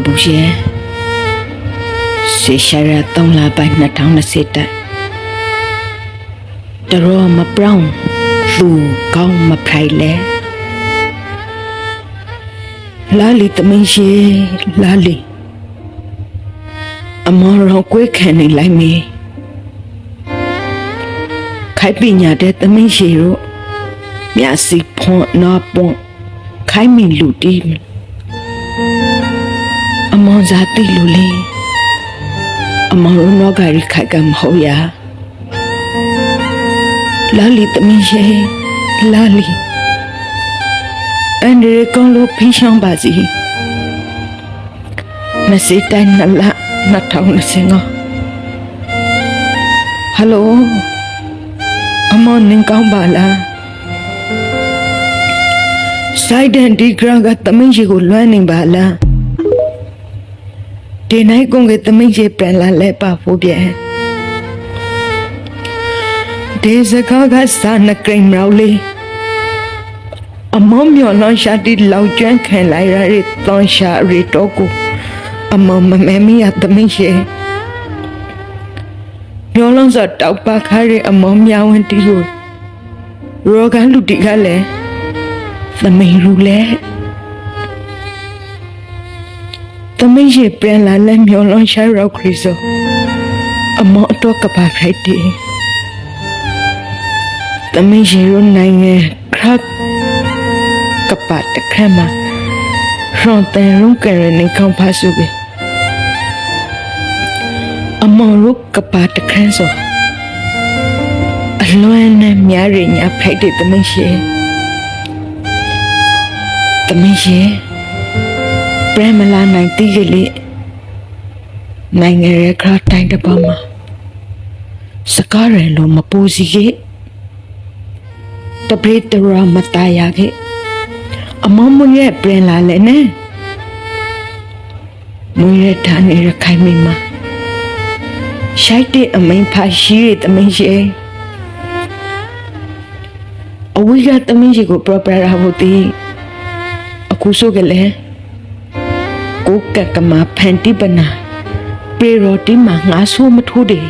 အဘူရှင်ဆေရှာရ3လပိုင်း2020တက်တရောမပြောင်းသူကောင်းမဖိုင်လဲလာလီတမင်းရှိလာလီအမောင်ရောကွေးခံနေလိုက်မေခိုင်ပညာတဲ့တမင်းရှိရောမြတ်စီဖွန်နာပွန်ခိုင်မီလူတီးအ မောင်စားတိလူလေးအမောင်တို့တော့ဂါရီခိုက်ကမဟုတ်ရလာလီတမင်းရှိလာလီအန်ဒီကောင်းလို့ဖိရှောင်းပါစီမစိတိုင်းနလာ2025ဟယ်လိုအမောင်နင်ကောင်းပါလားစိုက်ဒန်ဒီဂရန်ကတမင်းရှိကိုလွမ်းနေပါလား ဒီနိုင်ကုန်ကသမီးကြီးပြန်လာလဲပါဖို့ပြန်ဒီစကားကစာနကရင်မောင်လေးအမောင်မျော်လွန်ရှာတီလောက်ကျွမ်းခံလိုက်ရတဲ့တောင်းရှာရီတော့ကိုအမောင်မမဲမီရသမီးကြီးမျော်လွန်စတောက်ပါခါရအမောင်မြောင်ဝင်တီကိုရောဂါလူတီကလည်းသမီးရူလဲ သမီးရေပြန်လာလဲမျောလွန်ရှာရောက်ခရစ်စောအမောတော့ကပါခိုက်တယ်သမီးရေရိုနိုင်ငံခရတ်ကပါတခမရွန်တယ်ရုံကရနေကောင်းပါစုပဲအမောရုကပါတခန်းစောအလွမ်းနဲ့မြားရညာဖိုက်တဲ့သမီးရေသမီးရေ ပရမလာနိုင်တိကလေးနိုင်ငံရဲ့ခရတိုင်းတပါမှာစကားရယ်လို့မပူစီခဲ့တပရိတရမတရာခဲ့အမမွန်ရဲ့ပြင်လာလဲနဲ့မွေရထာနေရခိုင်မိမရှိုက်တဲ့အမိန်ဖာရှိရတမင်းရှိအဝိကတမင်းရှိကိုပရပရာဟုတ်သည်အခုဆိုကလေး ကိုကကမဖန်တိပနာပေရောတိမငါဆိုးမထိုးတယ်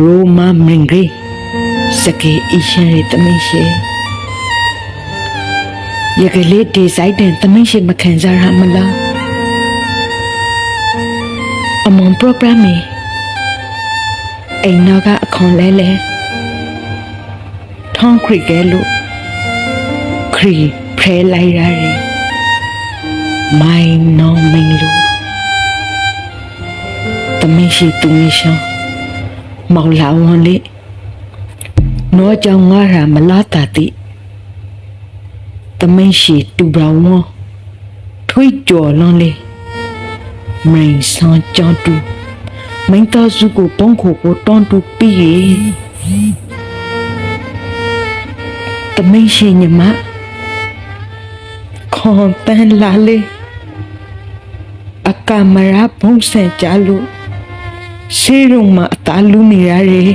ရိုမာမင်ဂရီစကေအရှင်ရတမင်းရှိရကလေးဒီဇိုက်တဲ့တမင်းရှိမခံစားရမလားအမွန်ပရိုဂရမ်မီအိမ်နောက်ကအခွန်လဲလဲထောင်းခရီကဲလို့ခရီဖဲလိုက်ရတယ် မိုင်းနောင်မင်းလူတမရှိသူမရှောင်းမောင်လာဝန်လေးနောကြောင့်ငါရာမလာတာတိတမရှိတူပြောင်းဝထွေးကြော်လွန်လေးမိန်ဆောင်ကြောင်းတူမိန်သားစုကိုပုံခုကိုတွန်းတူပြီးရတမရှိညမခွန်ပန်းလာလေး အကမရာဘုံစံကြလို့ရှေးရုံမှာအသားလူနေရတယ်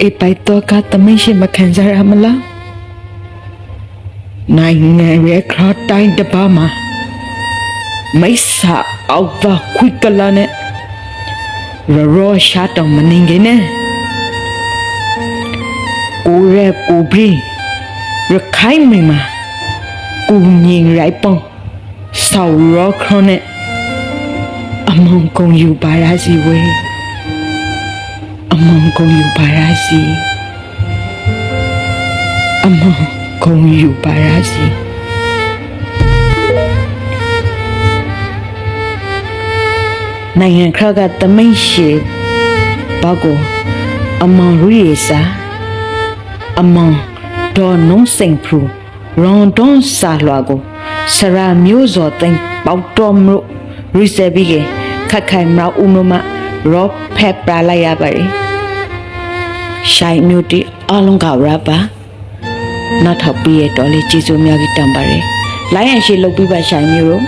အေပိုက်တော့ကတမရှိမခံစားရမလားနိုင်ငံရဲ့ခရတိုင်းတပါမှာမိစ္ဆာအောက်သာခွိကလာနဲ့ရရောရှာတော့မနေခင်နဲ့ကိုရဲကိုပြီးရခိုင်မိမှာကိုငင်ရိုက်ပေါင်း ဆောက်ရောခရနဲ့အမုံကုံယူပါရစီဝေးအမုံကုံယူပါရစီအမုံကုံယူပါရစီနိုင်ငံခရကတမိတ်ရှိဘာကိုအမောင်ရီစာအမောင်ဒေါ်နုံစိန်ဖရူရွန်တွန်စာလွာကို စရာမျိုးစော်သိမ်းပေါတော်မလို့ရီဆယ်ပြီးကခက်ခိုင်မလောက်ဦးမမရောဖက်ပလာလိုက်ရပါတယ်ရှိုင်မျိုးတီအလုံးကရပါနောက်ထောက်ပြီးရတော်လေးကျေးဇူးများကြီးတန်ပါတယ်လိုင်းရန်ရှိလုပ်ပြီးပါရှိုင်မျိုးတို့